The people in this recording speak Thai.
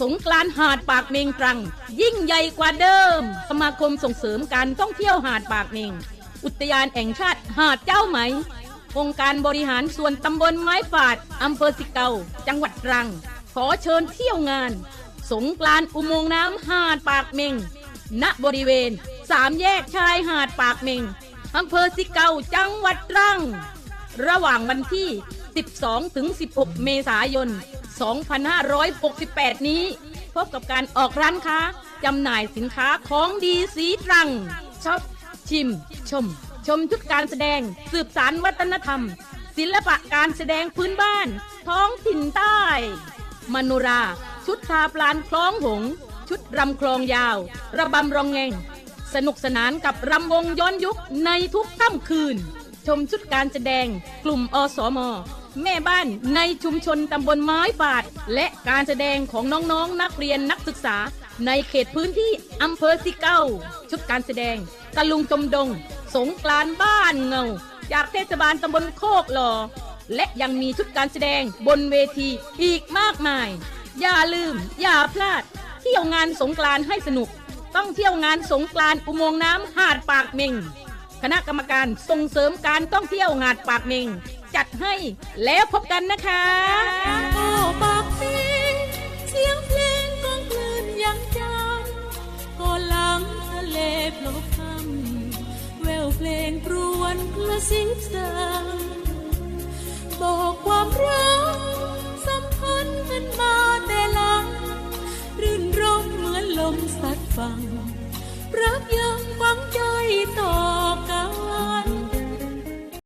สงกรานหาดปากเมงตรัง ยิ่งใหญ่กว่าเดิม สมาคมส่งเสริมการท่องเที่ยวหาดปากเมง อุทยานแห่งชาติหาดเจ้าไหม องค์การบริหารส่วนตำบลไม้ฝาดอำเภอสิเกาจังหวัดตรัง ขอเชิญเที่ยวงาน สงกรานอุโมงค์น้ำหาดปากเมง ณบริเวณ สามแยกชายหาดปากเมง อำเภอสิเกาจังหวัดตรัง ระหว่างวันที่ 12 ถึง 16 เมษายน 2568 นี้ พบกับการออกร้านค้าจำหน่ายสินค้าของดีสีตรังช็อปชิม ชม ชมชุดการแสดงสืบสารวัฒนธรรม ศิลปะการแสดงพื้นบ้าน ท้องถิ่นใต้มโนรา ชุดทาปลานคล้องหง ชุดรำคลองยาว ระบำรองแงง สนุกสนานกับรำวงย้อนยุคในทุกค่ำคืน ชมชุดการแสดงกลุ่มอสม แม่บ้านในชุมชนตำบลไม้ฝาด และการแสดงของน้องๆนนักเรียนนักศึกษา ในเขตพื้นที่อำเภอสิเก้า ชุดการแสดงตะลุงจมดง สงกรานบ้านเงา จากเทศบาลตำบลโคกหลอและยังมีชุดการแสดงบนเวทีอีกมากมาย อย่าลืม อย่าพลาด เที่ยวงานสงกรานให้สนุก ต้องเที่ยวงานสงกรานต์อุโมงค์น้ำหาดปากเมงคณะกรรมการส่งเสริมการท่องเที่ยวหาดปากเมงจัดให้แล้วพบกันนะคะโอ้ปากปีเสียงเพลงกองคลื่นยังจำก่อนหลังทะเลพลบคำแววเพลงปรวนกระซิบ มสักฝั่งรักยังฟัง